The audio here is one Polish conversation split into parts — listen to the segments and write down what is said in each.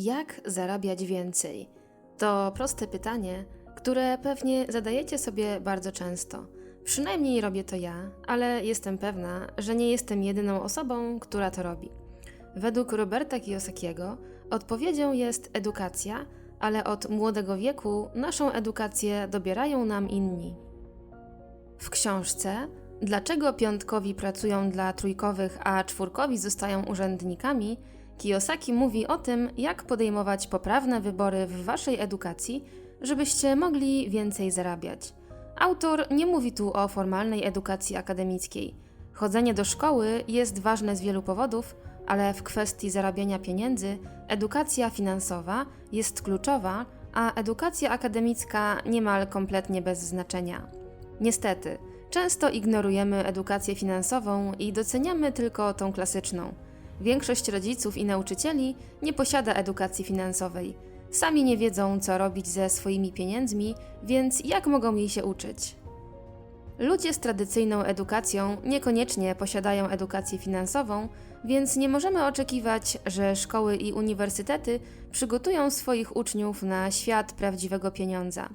Jak zarabiać więcej? To proste pytanie, które pewnie zadajecie sobie bardzo często. Przynajmniej robię to ja, ale jestem pewna, że nie jestem jedyną osobą, która to robi. Według Roberta Kiyosakiego odpowiedzią jest edukacja, ale od młodego wieku naszą edukację dobierają nam inni. W książce Dlaczego piątkowi pracują dla trójkowych, a czwórkowi zostają urzędnikami, Kiyosaki mówi o tym, jak podejmować poprawne wybory w waszej edukacji, żebyście mogli więcej zarabiać. Autor nie mówi tu o formalnej edukacji akademickiej. Chodzenie do szkoły jest ważne z wielu powodów, ale w kwestii zarabiania pieniędzy edukacja finansowa jest kluczowa, a edukacja akademicka niemal kompletnie bez znaczenia. Niestety, często ignorujemy edukację finansową i doceniamy tylko tą klasyczną. Większość rodziców i nauczycieli nie posiada edukacji finansowej. Sami nie wiedzą, co robić ze swoimi pieniędzmi, więc jak mogą jej się uczyć? Ludzie z tradycyjną edukacją niekoniecznie posiadają edukację finansową, więc nie możemy oczekiwać, że szkoły i uniwersytety przygotują swoich uczniów na świat prawdziwego pieniądza.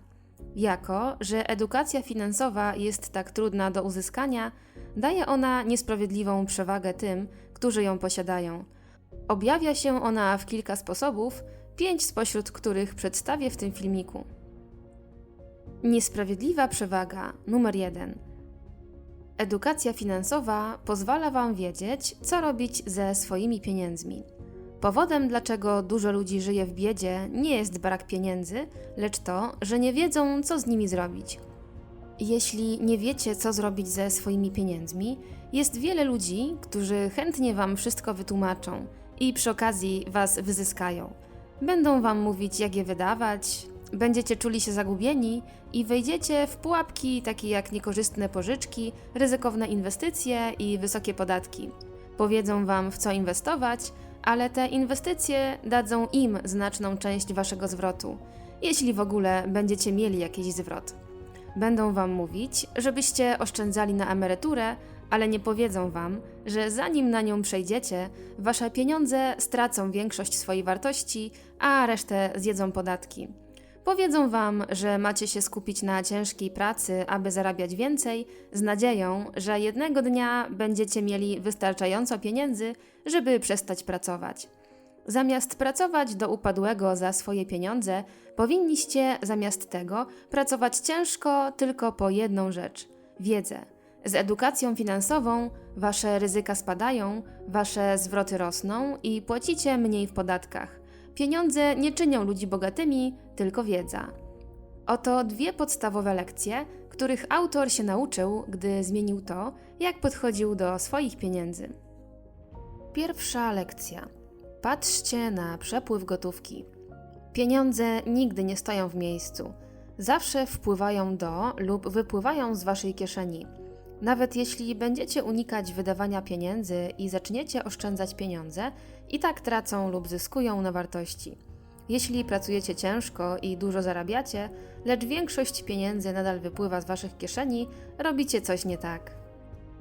Jako, że edukacja finansowa jest tak trudna do uzyskania, daje ona niesprawiedliwą przewagę tym, którzy ją posiadają. Objawia się ona w kilka sposobów, pięć spośród których przedstawię w tym filmiku. Niesprawiedliwa przewaga numer jeden. Edukacja finansowa pozwala Wam wiedzieć, co robić ze swoimi pieniędzmi. Powodem, dlaczego dużo ludzi żyje w biedzie, nie jest brak pieniędzy, lecz to, że nie wiedzą, co z nimi zrobić. Jeśli nie wiecie, co zrobić ze swoimi pieniędzmi, jest wiele ludzi, którzy chętnie Wam wszystko wytłumaczą i przy okazji Was wyzyskają. Będą Wam mówić, jak je wydawać, będziecie czuli się zagubieni i wejdziecie w pułapki takie jak niekorzystne pożyczki, ryzykowne inwestycje i wysokie podatki. Powiedzą Wam, w co inwestować, ale te inwestycje dadzą im znaczną część Waszego zwrotu, jeśli w ogóle będziecie mieli jakiś zwrot. Będą Wam mówić, żebyście oszczędzali na emeryturę, ale nie powiedzą Wam, że zanim na nią przejdziecie, Wasze pieniądze stracą większość swojej wartości, a resztę zjedzą podatki. Powiedzą Wam, że macie się skupić na ciężkiej pracy, aby zarabiać więcej, z nadzieją, że jednego dnia będziecie mieli wystarczająco pieniędzy, żeby przestać pracować. Zamiast pracować do upadłego za swoje pieniądze, powinniście zamiast tego pracować ciężko tylko po jedną rzecz wiedzę. Z edukacją finansową wasze ryzyka spadają, wasze zwroty rosną i płacicie mniej w podatkach. Pieniądze nie czynią ludzi bogatymi, tylko wiedza. Oto dwie podstawowe lekcje, których autor się nauczył, gdy zmienił to, jak podchodził do swoich pieniędzy. Pierwsza lekcja. Patrzcie na przepływ gotówki. Pieniądze nigdy nie stoją w miejscu. Zawsze wpływają do lub wypływają z waszej kieszeni. Nawet jeśli będziecie unikać wydawania pieniędzy i zaczniecie oszczędzać pieniądze, i tak tracą lub zyskują na wartości. Jeśli pracujecie ciężko i dużo zarabiacie, lecz większość pieniędzy nadal wypływa z waszych kieszeni, robicie coś nie tak.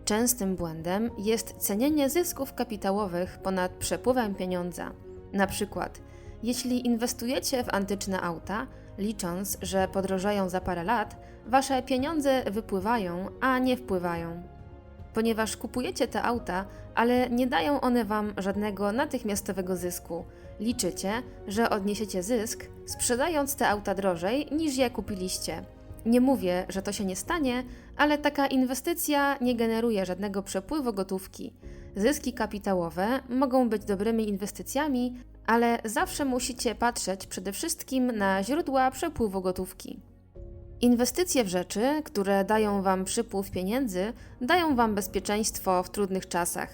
Częstym błędem jest cenienie zysków kapitałowych ponad przepływem pieniądza. Na przykład, jeśli inwestujecie w antyczne auta, licząc, że podrożają za parę lat, wasze pieniądze wypływają, a nie wpływają. Ponieważ kupujecie te auta, ale nie dają one wam żadnego natychmiastowego zysku. Liczycie, że odniesiecie zysk, sprzedając te auta drożej niż je kupiliście. Nie mówię, że to się nie stanie, ale taka inwestycja nie generuje żadnego przepływu gotówki. Zyski kapitałowe mogą być dobrymi inwestycjami, ale zawsze musicie patrzeć przede wszystkim na źródła przepływu gotówki. Inwestycje w rzeczy, które dają Wam przypływ pieniędzy, dają Wam bezpieczeństwo w trudnych czasach.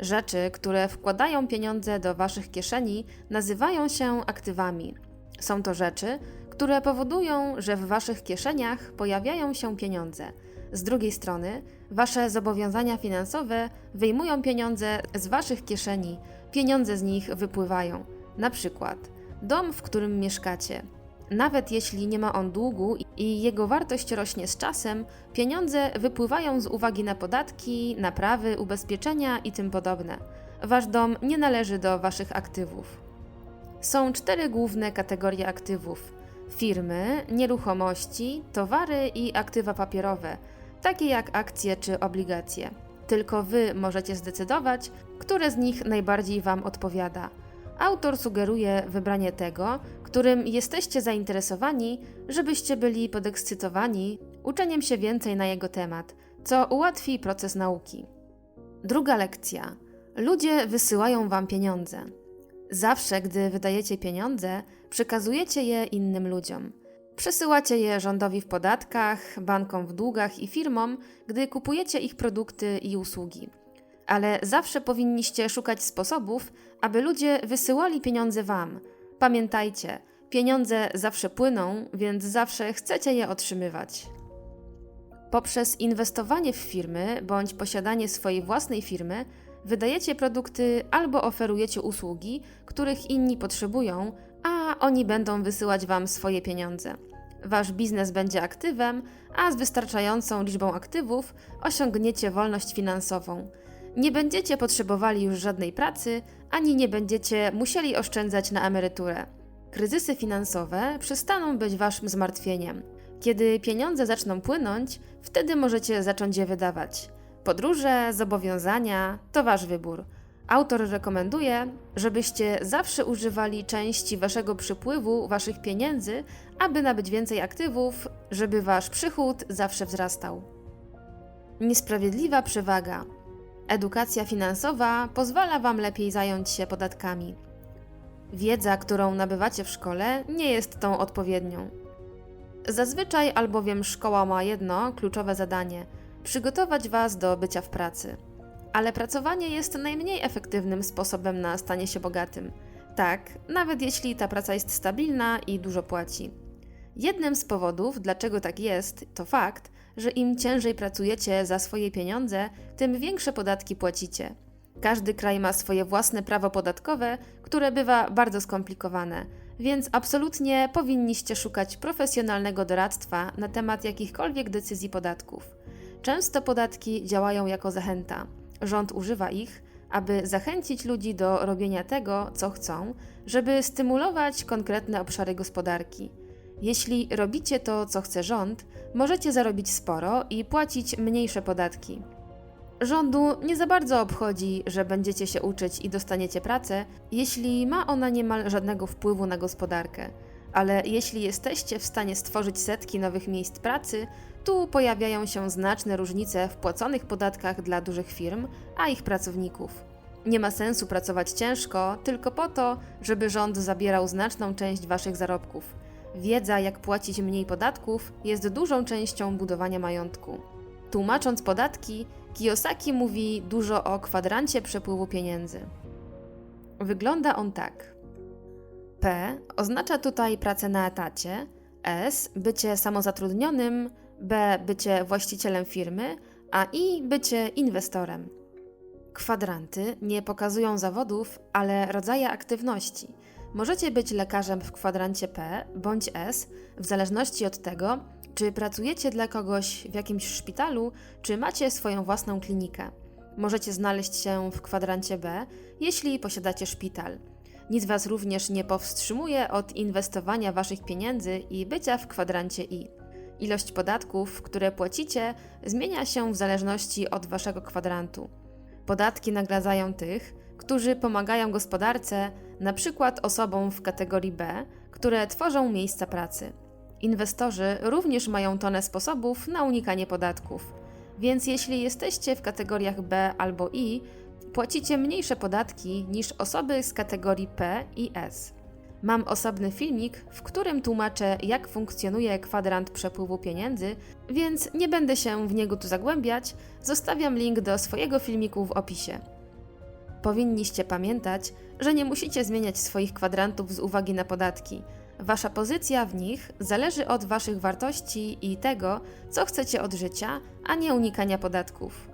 Rzeczy, które wkładają pieniądze do Waszych kieszeni, nazywają się aktywami. Są to rzeczy, które powodują, że w Waszych kieszeniach pojawiają się pieniądze. Z drugiej strony, Wasze zobowiązania finansowe wyjmują pieniądze z Waszych kieszeni, pieniądze z nich wypływają. Na przykład dom, w którym mieszkacie. Nawet jeśli nie ma on długu i jego wartość rośnie z czasem, pieniądze wypływają z uwagi na podatki, naprawy, ubezpieczenia i tym podobne. Wasz dom nie należy do waszych aktywów. Są cztery główne kategorie aktywów: firmy, nieruchomości, towary i aktywa papierowe, takie jak akcje czy obligacje. Tylko wy możecie zdecydować, które z nich najbardziej wam odpowiada. Autor sugeruje wybranie tego, którym jesteście zainteresowani, żebyście byli podekscytowani uczeniem się więcej na jego temat, co ułatwi proces nauki. Druga lekcja. Ludzie wysyłają wam pieniądze. Zawsze, gdy wydajecie pieniądze, przekazujecie je innym ludziom. Przesyłacie je rządowi w podatkach, bankom w długach i firmom, gdy kupujecie ich produkty i usługi. Ale zawsze powinniście szukać sposobów, aby ludzie wysyłali pieniądze wam. Pamiętajcie, pieniądze zawsze płyną, więc zawsze chcecie je otrzymywać. Poprzez inwestowanie w firmy bądź posiadanie swojej własnej firmy, wydajecie produkty albo oferujecie usługi, których inni potrzebują, a oni będą wysyłać Wam swoje pieniądze. Wasz biznes będzie aktywem, a z wystarczającą liczbą aktywów osiągniecie wolność finansową. Nie będziecie potrzebowali już żadnej pracy, ani nie będziecie musieli oszczędzać na emeryturę. Kryzysy finansowe przestaną być Waszym zmartwieniem. Kiedy pieniądze zaczną płynąć, wtedy możecie zacząć je wydawać. Podróże, zobowiązania to Wasz wybór. Autor rekomenduje, żebyście zawsze używali części Waszego przypływu, Waszych pieniędzy, aby nabyć więcej aktywów, żeby Wasz przychód zawsze wzrastał. Niesprawiedliwa przewaga. Edukacja finansowa pozwala Wam lepiej zająć się podatkami. Wiedza, którą nabywacie w szkole, nie jest tą odpowiednią. Zazwyczaj albowiem szkoła ma jedno kluczowe zadanie przygotować Was do bycia w pracy. Ale pracowanie jest najmniej efektywnym sposobem na stanie się bogatym. Tak, nawet jeśli ta praca jest stabilna i dużo płaci. Jednym z powodów, dlaczego tak jest, to fakt, że im ciężej pracujecie za swoje pieniądze, tym większe podatki płacicie. Każdy kraj ma swoje własne prawo podatkowe, które bywa bardzo skomplikowane, więc absolutnie powinniście szukać profesjonalnego doradztwa na temat jakichkolwiek decyzji podatków. Często podatki działają jako zachęta. Rząd używa ich, aby zachęcić ludzi do robienia tego, co chcą, żeby stymulować konkretne obszary gospodarki. Jeśli robicie to, co chce rząd, możecie zarobić sporo i płacić mniejsze podatki. Rządu nie za bardzo obchodzi, że będziecie się uczyć i dostaniecie pracę, jeśli ma ona niemal żadnego wpływu na gospodarkę. Ale jeśli jesteście w stanie stworzyć setki nowych miejsc pracy, tu pojawiają się znaczne różnice w płaconych podatkach dla dużych firm, a ich pracowników. Nie ma sensu pracować ciężko tylko po to, żeby rząd zabierał znaczną część waszych zarobków. Wiedza, jak płacić mniej podatków, jest dużą częścią budowania majątku. Tłumacząc podatki, Kiyosaki mówi dużo o kwadrancie przepływu pieniędzy. Wygląda on tak. P oznacza tutaj pracę na etacie, S bycie samozatrudnionym, B bycie właścicielem firmy, a I bycie inwestorem. Kwadranty nie pokazują zawodów, ale rodzaje aktywności. Możecie być lekarzem w kwadrancie P bądź S, w zależności od tego, czy pracujecie dla kogoś w jakimś szpitalu, czy macie swoją własną klinikę. Możecie znaleźć się w kwadrancie B, jeśli posiadacie szpital. Nic Was również nie powstrzymuje od inwestowania Waszych pieniędzy i bycia w kwadrancie I. Ilość podatków, które płacicie, zmienia się w zależności od Waszego kwadrantu. Podatki nagradzają tych, którzy pomagają gospodarce, na przykład osobom w kategorii B, które tworzą miejsca pracy. Inwestorzy również mają tonę sposobów na unikanie podatków, więc jeśli jesteście w kategoriach B albo I, płacicie mniejsze podatki niż osoby z kategorii P i S. Mam osobny filmik, w którym tłumaczę, jak funkcjonuje kwadrant przepływu pieniędzy, więc nie będę się w niego tu zagłębiać. Zostawiam link do swojego filmiku w opisie. Powinniście pamiętać, że nie musicie zmieniać swoich kwadrantów z uwagi na podatki. Wasza pozycja w nich zależy od Waszych wartości i tego, co chcecie od życia, a nie unikania podatków.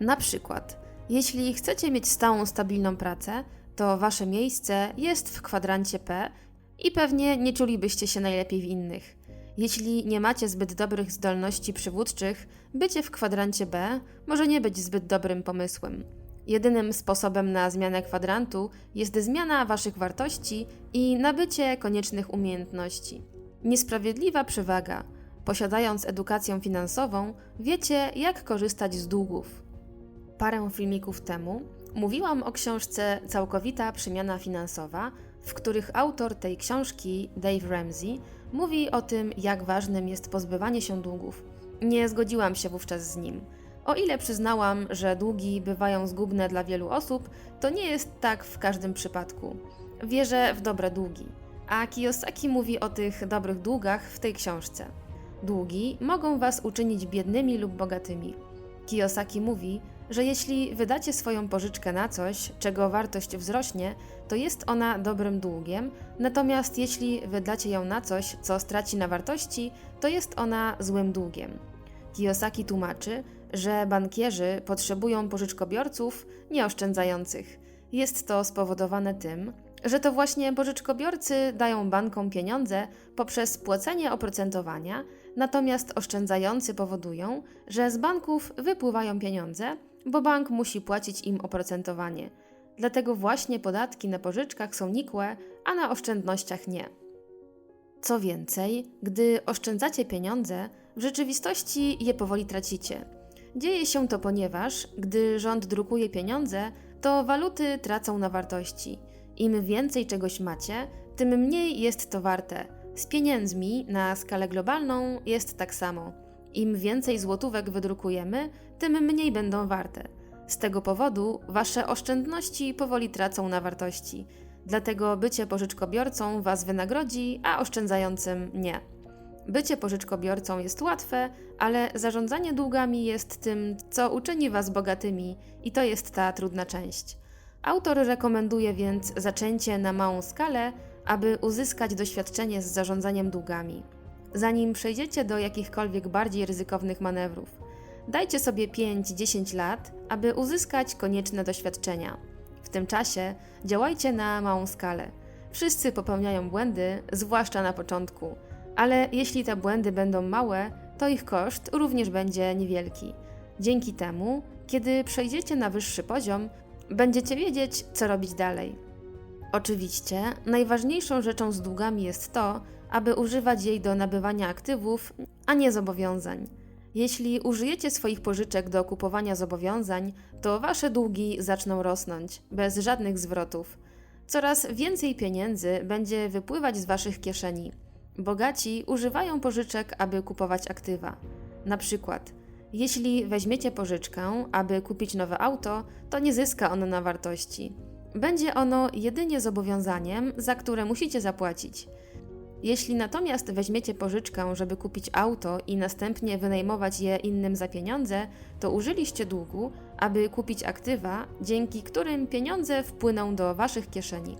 Na przykład, jeśli chcecie mieć stałą, stabilną pracę, to Wasze miejsce jest w kwadrancie P i pewnie nie czulibyście się najlepiej w innych. Jeśli nie macie zbyt dobrych zdolności przywódczych, bycie w kwadrancie B może nie być zbyt dobrym pomysłem. Jedynym sposobem na zmianę kwadrantu jest zmiana waszych wartości i nabycie koniecznych umiejętności. Niesprawiedliwa przewaga. Posiadając edukację finansową, wiecie, jak korzystać z długów. Parę filmików temu mówiłam o książce Całkowita przemiana finansowa, w których autor tej książki, Dave Ramsey, mówi o tym, jak ważnym jest pozbywanie się długów. Nie zgodziłam się wówczas z nim. O ile przyznałam, że długi bywają zgubne dla wielu osób, to nie jest tak w każdym przypadku. Wierzę w dobre długi, a Kiyosaki mówi o tych dobrych długach w tej książce. Długi mogą was uczynić biednymi lub bogatymi. Kiyosaki mówi, że jeśli wydacie swoją pożyczkę na coś, czego wartość wzrośnie, to jest ona dobrym długiem, natomiast jeśli wydacie ją na coś, co straci na wartości, to jest ona złym długiem. Kiyosaki tłumaczy, że bankierzy potrzebują pożyczkobiorców nieoszczędzających. Jest to spowodowane tym, że to właśnie pożyczkobiorcy dają bankom pieniądze poprzez płacenie oprocentowania, natomiast oszczędzający powodują, że z banków wypływają pieniądze, bo bank musi płacić im oprocentowanie. Dlatego właśnie podatki na pożyczkach są nikłe, a na oszczędnościach nie. Co więcej, gdy oszczędzacie pieniądze, w rzeczywistości je powoli tracicie. Dzieje się to ponieważ, gdy rząd drukuje pieniądze, to waluty tracą na wartości. Im więcej czegoś macie, tym mniej jest to warte. Z pieniędzmi na skalę globalną jest tak samo. Im więcej złotówek wydrukujemy, tym mniej będą warte. Z tego powodu wasze oszczędności powoli tracą na wartości. Dlatego bycie pożyczkobiorcą was wynagrodzi, a oszczędzającym nie. Bycie pożyczkobiorcą jest łatwe, ale zarządzanie długami jest tym, co uczyni was bogatymi, i to jest ta trudna część. Autor rekomenduje więc zaczęcie na małą skalę, aby uzyskać doświadczenie z zarządzaniem długami. Zanim przejdziecie do jakichkolwiek bardziej ryzykownych manewrów, dajcie sobie 5-10 lat, aby uzyskać konieczne doświadczenia. W tym czasie działajcie na małą skalę. Wszyscy popełniają błędy, zwłaszcza na początku, ale jeśli te błędy będą małe, to ich koszt również będzie niewielki. Dzięki temu, kiedy przejdziecie na wyższy poziom, będziecie wiedzieć, co robić dalej. Oczywiście, najważniejszą rzeczą z długami jest to, aby używać jej do nabywania aktywów, a nie zobowiązań. Jeśli użyjecie swoich pożyczek do kupowania zobowiązań, to wasze długi zaczną rosnąć, bez żadnych zwrotów. Coraz więcej pieniędzy będzie wypływać z waszych kieszeni. Bogaci używają pożyczek, aby kupować aktywa. Na przykład, jeśli weźmiecie pożyczkę, aby kupić nowe auto, to nie zyska ono na wartości. Będzie ono jedynie zobowiązaniem, za które musicie zapłacić. Jeśli natomiast weźmiecie pożyczkę, żeby kupić auto i następnie wynajmować je innym za pieniądze, to użyliście długu, aby kupić aktywa, dzięki którym pieniądze wpłyną do waszych kieszeni.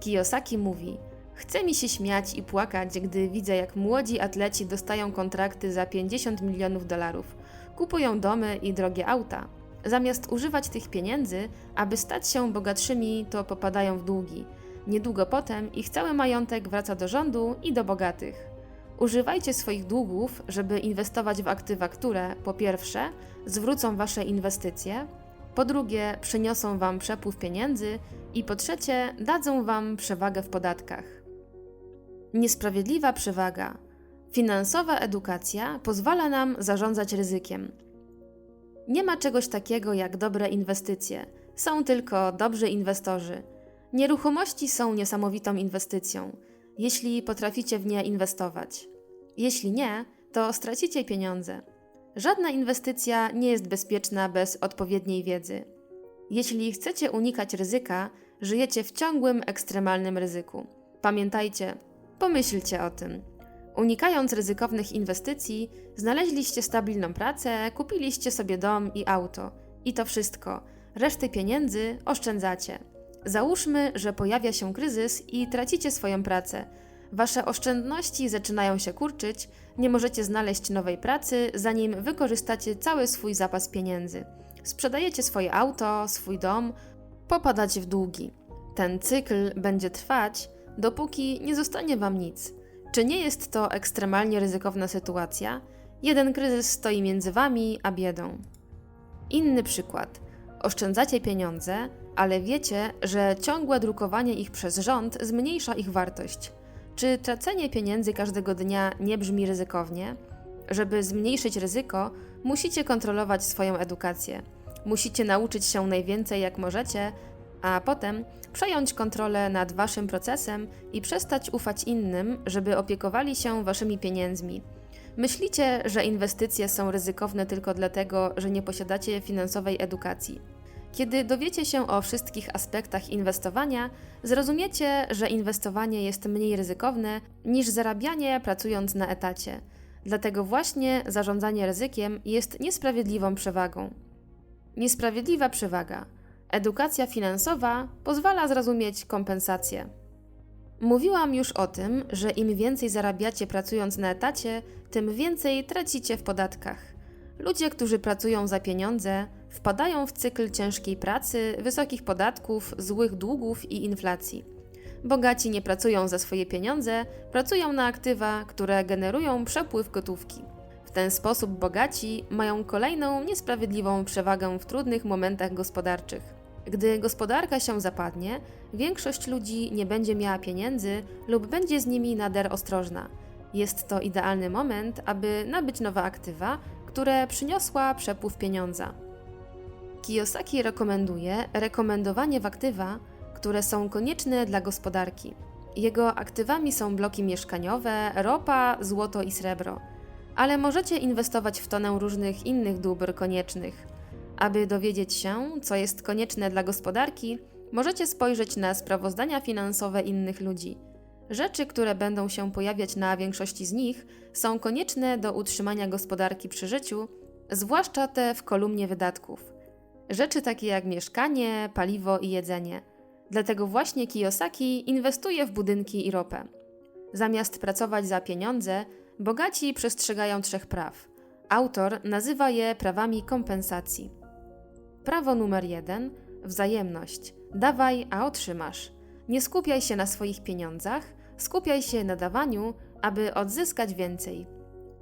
Kiyosaki mówi: Chce mi się śmiać i płakać, gdy widzę, jak młodzi atleci dostają kontrakty za 50 milionów dolarów, kupują domy i drogie auta. Zamiast używać tych pieniędzy, aby stać się bogatszymi, to popadają w długi. Niedługo potem ich cały majątek wraca do rządu i do bogatych. Używajcie swoich długów, żeby inwestować w aktywa, które po pierwsze zwrócą wasze inwestycje, po drugie przyniosą wam przepływ pieniędzy i po trzecie dadzą wam przewagę w podatkach. Niesprawiedliwa przewaga. Finansowa edukacja pozwala nam zarządzać ryzykiem. Nie ma czegoś takiego jak dobre inwestycje, są tylko dobrzy inwestorzy. Nieruchomości są niesamowitą inwestycją, jeśli potraficie w nie inwestować. Jeśli nie, to stracicie pieniądze. Żadna inwestycja nie jest bezpieczna bez odpowiedniej wiedzy. Jeśli chcecie unikać ryzyka, żyjecie w ciągłym, ekstremalnym ryzyku. Pamiętajcie, pomyślcie o tym. Unikając ryzykownych inwestycji, znaleźliście stabilną pracę, kupiliście sobie dom i auto. I to wszystko. Reszty pieniędzy oszczędzacie. Załóżmy, że pojawia się kryzys i tracicie swoją pracę. Wasze oszczędności zaczynają się kurczyć, nie możecie znaleźć nowej pracy, zanim wykorzystacie cały swój zapas pieniędzy. Sprzedajecie swoje auto, swój dom, popadacie w długi. Ten cykl będzie trwać, dopóki nie zostanie wam nic. Czy nie jest to ekstremalnie ryzykowna sytuacja? Jeden kryzys stoi między wami a biedą. Inny przykład. Oszczędzacie pieniądze, ale wiecie, że ciągłe drukowanie ich przez rząd zmniejsza ich wartość. Czy tracenie pieniędzy każdego dnia nie brzmi ryzykownie? Żeby zmniejszyć ryzyko, musicie kontrolować swoją edukację. Musicie nauczyć się najwięcej jak możecie, a potem przejąć kontrolę nad waszym procesem i przestać ufać innym, żeby opiekowali się waszymi pieniędzmi. Myślicie, że inwestycje są ryzykowne tylko dlatego, że nie posiadacie finansowej edukacji. Kiedy dowiecie się o wszystkich aspektach inwestowania, zrozumiecie, że inwestowanie jest mniej ryzykowne niż zarabianie pracując na etacie. Dlatego właśnie zarządzanie ryzykiem jest niesprawiedliwą przewagą. Niesprawiedliwa przewaga. Edukacja finansowa pozwala zrozumieć kompensację. Mówiłam już o tym, że im więcej zarabiacie pracując na etacie, tym więcej tracicie w podatkach. Ludzie, którzy pracują za pieniądze, wpadają w cykl ciężkiej pracy, wysokich podatków, złych długów i inflacji. Bogaci nie pracują za swoje pieniądze, pracują na aktywa, które generują przepływ gotówki. W ten sposób bogaci mają kolejną niesprawiedliwą przewagę w trudnych momentach gospodarczych. Gdy gospodarka się zapadnie, większość ludzi nie będzie miała pieniędzy lub będzie z nimi nader ostrożna. Jest to idealny moment, aby nabyć nowe aktywa, które przyniosła przepływ pieniądza. Kiyosaki rekomenduje rekomendowanie w aktywa, które są konieczne dla gospodarki. Jego aktywami są bloki mieszkaniowe, ropa, złoto i srebro. Ale możecie inwestować w tonę różnych innych dóbr koniecznych. Aby dowiedzieć się, co jest konieczne dla gospodarki, możecie spojrzeć na sprawozdania finansowe innych ludzi. Rzeczy, które będą się pojawiać na większości z nich, są konieczne do utrzymania gospodarki przy życiu, zwłaszcza te w kolumnie wydatków. Rzeczy takie jak mieszkanie, paliwo i jedzenie. Dlatego właśnie Kiyosaki inwestuje w budynki i ropę. Zamiast pracować za pieniądze, bogaci przestrzegają trzech praw. Autor nazywa je prawami kompensacji. Prawo numer jeden wzajemność. Dawaj, a otrzymasz. Nie skupiaj się na swoich pieniądzach, skupiaj się na dawaniu, aby odzyskać więcej.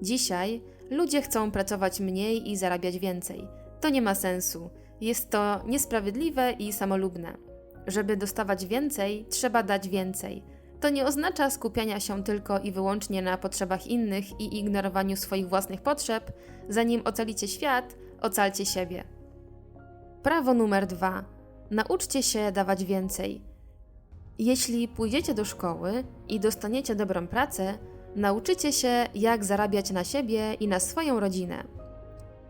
Dzisiaj ludzie chcą pracować mniej i zarabiać więcej. To nie ma sensu. Jest to niesprawiedliwe i samolubne. Żeby dostawać więcej, trzeba dać więcej. To nie oznacza skupiania się tylko i wyłącznie na potrzebach innych i ignorowaniu swoich własnych potrzeb. Zanim ocalicie świat, ocalcie siebie. Prawo numer dwa. Nauczcie się dawać więcej. Jeśli pójdziecie do szkoły i dostaniecie dobrą pracę, nauczycie się, jak zarabiać na siebie i na swoją rodzinę.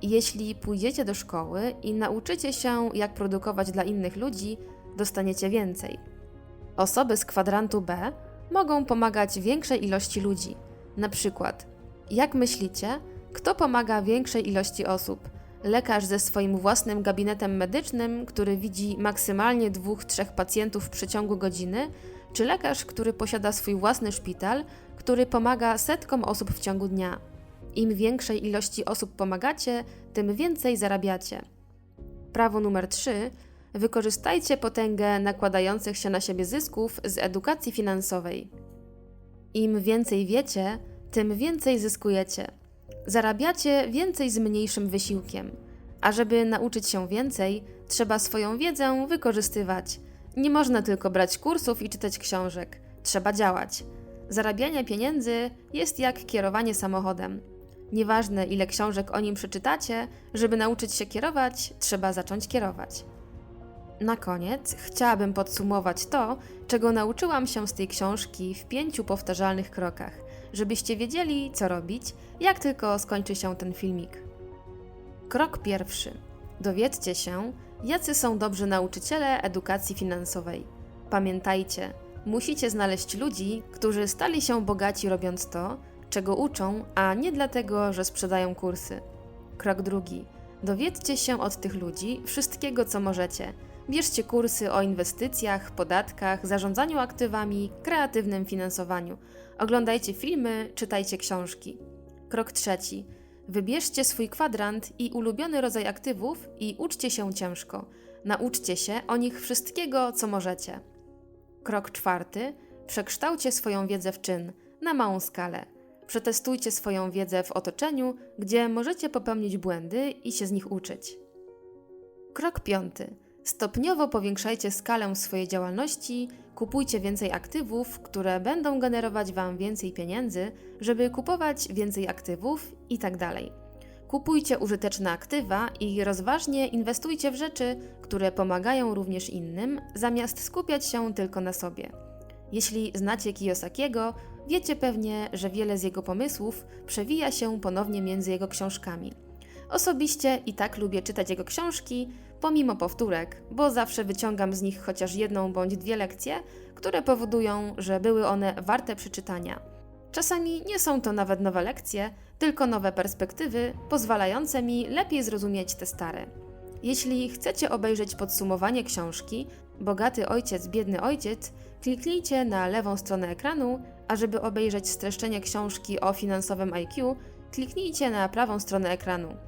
Jeśli pójdziecie do szkoły i nauczycie się, jak produkować dla innych ludzi, dostaniecie więcej. Osoby z kwadrantu B mogą pomagać większej ilości ludzi. Na przykład, jak myślicie, kto pomaga większej ilości osób? Lekarz ze swoim własnym gabinetem medycznym, który widzi maksymalnie dwóch, trzech pacjentów w przeciągu godziny, czy lekarz, który posiada swój własny szpital, który pomaga setkom osób w ciągu dnia. Im większej ilości osób pomagacie, tym więcej zarabiacie. Prawo numer 3. Wykorzystajcie potęgę nakładających się na siebie zysków z edukacji finansowej. Im więcej wiecie, tym więcej zyskujecie. Zarabiacie więcej z mniejszym wysiłkiem. A żeby nauczyć się więcej, trzeba swoją wiedzę wykorzystywać. Nie można tylko brać kursów i czytać książek. Trzeba działać. Zarabianie pieniędzy jest jak kierowanie samochodem. Nieważne ile książek o nim przeczytacie, żeby nauczyć się kierować, trzeba zacząć kierować. Na koniec chciałabym podsumować to, czego nauczyłam się z tej książki w pięciu powtarzalnych krokach, żebyście wiedzieli, co robić, jak tylko skończy się ten filmik. Krok pierwszy. Dowiedzcie się, jacy są dobrzy nauczyciele edukacji finansowej. Pamiętajcie, musicie znaleźć ludzi, którzy stali się bogaci robiąc to, czego uczą, a nie dlatego, że sprzedają kursy. Krok drugi. Dowiedzcie się od tych ludzi wszystkiego, co możecie. Bierzcie kursy o inwestycjach, podatkach, zarządzaniu aktywami, kreatywnym finansowaniu. Oglądajcie filmy, czytajcie książki. Krok trzeci. Wybierzcie swój kwadrant i ulubiony rodzaj aktywów i uczcie się ciężko. Nauczcie się o nich wszystkiego, co możecie. Krok czwarty. Przekształćcie swoją wiedzę w czyn, na małą skalę. Przetestujcie swoją wiedzę w otoczeniu, gdzie możecie popełnić błędy i się z nich uczyć. Krok piąty. Stopniowo powiększajcie skalę swojej działalności, kupujcie więcej aktywów, które będą generować Wam więcej pieniędzy, żeby kupować więcej aktywów itd. Kupujcie użyteczne aktywa i rozważnie inwestujcie w rzeczy, które pomagają również innym, zamiast skupiać się tylko na sobie. Jeśli znacie Kiyosakiego, wiecie pewnie, że wiele z jego pomysłów przewija się ponownie między jego książkami. Osobiście i tak lubię czytać jego książki, pomimo powtórek, bo zawsze wyciągam z nich chociaż jedną bądź dwie lekcje, które powodują, że były one warte przeczytania. Czasami nie są to nawet nowe lekcje, tylko nowe perspektywy, pozwalające mi lepiej zrozumieć te stare. Jeśli chcecie obejrzeć podsumowanie książki Bogaty ojciec, biedny ojciec, kliknijcie na lewą stronę ekranu, a żeby obejrzeć streszczenie książki o finansowym IQ, kliknijcie na prawą stronę ekranu.